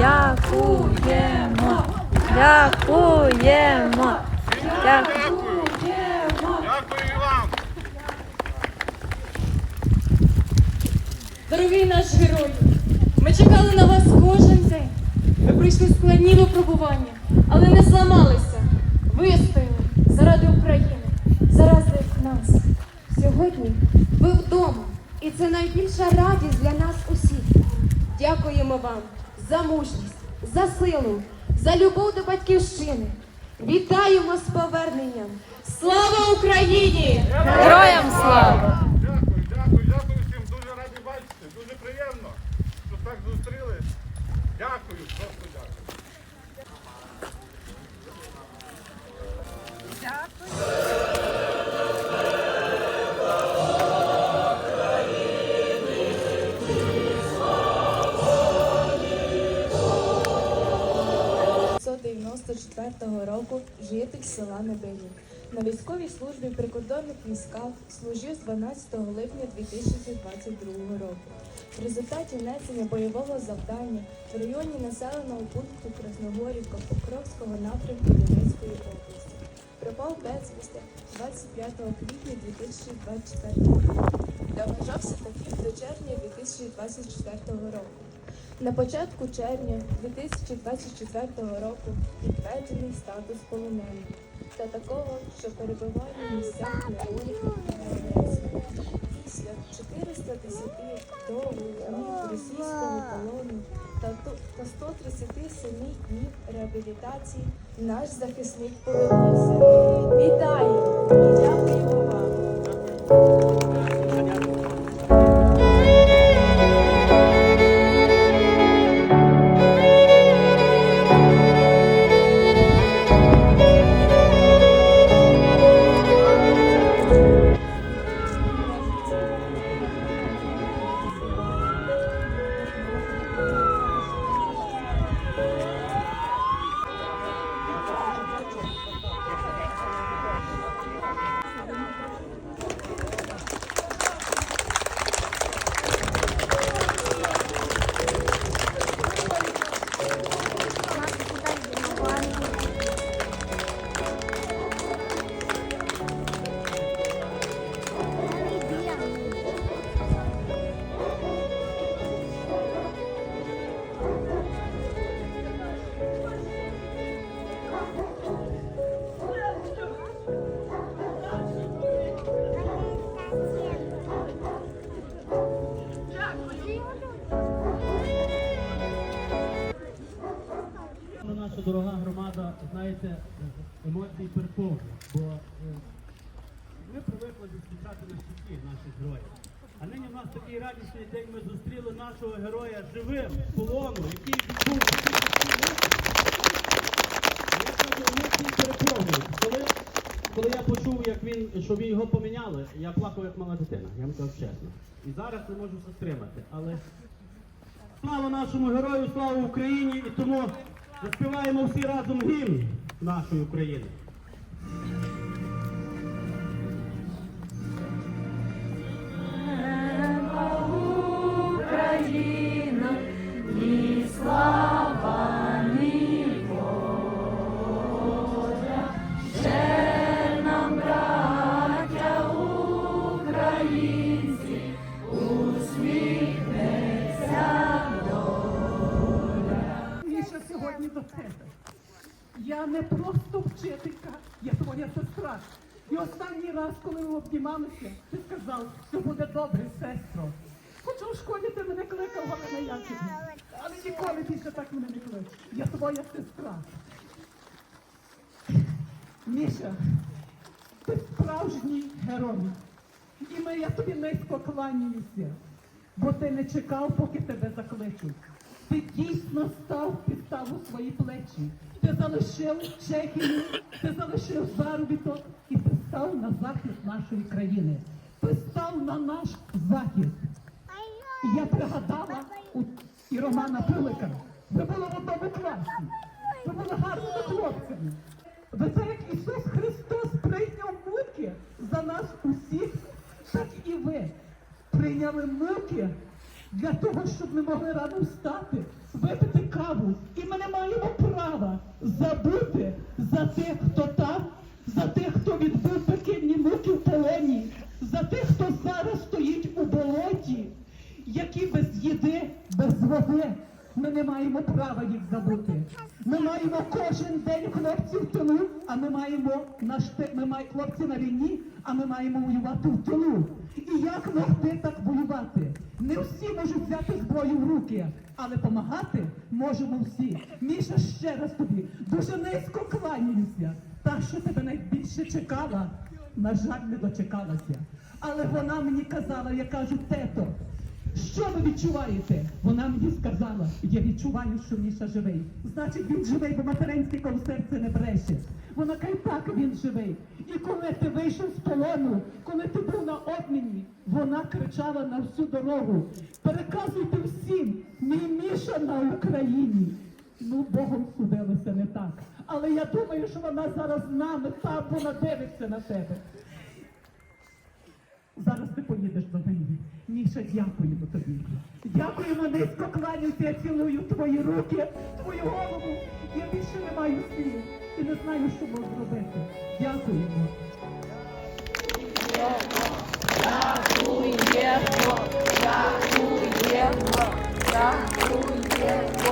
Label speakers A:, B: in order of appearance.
A: Дякуємо.
B: Дякуємо.
A: Дякуємо.
C: Вам.
D: Дорогий наш герой, ми чекали на вас кожен день. Ви пройшли складні випробування, але не зламалися. Вистояли заради України,
A: заради
E: нас.
A: Сьогодні ви вдома, і це найбільша радість для нас усіх. Дякуємо вам за мужність, за силу, за любов до батьківщини. Вітаємо з поверненням!
D: Слава Україні!
A: Героям
D: слава!
E: 2004 року, житель села Небелі. На військовій службі прикордонних військах служив з 12 липня 2022 року. В результаті внесення бойового завдання в районі населеного пункту Красногорівка Покровського напрямку Донецької області пропав безвісти 25 квітня 2024 року. Доважався обмежався таким до червня 2024 року. На початку червня 2024 року підтверджений статус полоненого та такого, що перебуває в місцях неволі агресії. Після 410 довгих днів російського полону та 137 днів реабілітації наш захисник повернувся. Вітаю
F: Наша дорога громада, знаєте, емоції переповнює, бо е, ми привикли зустрічати на щиті наших героїв. А нині в нас такий радісний день ми зустріли нашого героя живим, з полону, який емоції. Коли, коли я почув, як він, що ви його поміняли, я плакав як мала дитина, я вам кажу чесно. І зараз не можу це стримати. Але Слава нашому герою, слава Україні! І тому заспіваємо всі разом гімн нашої України.
G: Я не просто вчителька, я твоя сестра. І останній раз, коли ми обнімалися, ти сказав, що буде добре, сестро. Хоча у школі ти мене кликав Галина Яківна, але ніколи більше так мене не клич. Я твоя сестра. Міша, ти справжній герой. І ми, я тобі низько кланяюся, бо ти не чекав, поки тебе закличуть. Ти дійсно став підставу свої плечі. Ти залишив Чехію, ти залишив заробіток і ти став на захист нашої країни. Ти став на наш захист. Я пригадала у і Романа Пилика. Ви були в одному класі. Ви були гарними хлопцями. Ви це як Ісус Христос прийняв муки за нас усіх, так і ви прийняли муки для того, щоб ми могли рано встати, випити каву. І ми не маємо права забути за тих, хто там, за тих, хто відбив пекельні муки в полоні, за тих, хто зараз стоїть у болоті, які без їди, без води. Ми не маємо права їх забути. Ми маємо кожен день хлопців в тилу, а ми маємо наш ми маємо хлопці на війні, а ми маємо воювати в тилу. І як могти так воювати? Не всі можуть взяти зброю в руки, але допомагати можемо всі. Міша, ще раз тобі дуже низько кланяюся. Та, що тебе найбільше чекала, на жаль, не дочекалася. Але вона мені казала, я кажу, тето, що ви відчуваєте? Вона мені сказала, я відчуваю, що Міша живий. Значить, він живий, бо материнське серце не бреше. Вона каже, так, він живий. І коли ти вийшов з полону, коли ти був на обміні, вона кричала на всю дорогу. Переказуйте всім, мій Міша на Україні. Ну, Богом судилося не так. Але я думаю, що вона зараз з нами, там вона дивиться на тебе. Зараз ти поїдеш до неї. Міша, дякуємо тобі. Дякуємо, низько кланюся, я цілую твої руки, твою голову. Я більше не маю слів і не знаю, що можу зробити. Дякуємо. Дякуємо,
A: дякуємо, дякуємо.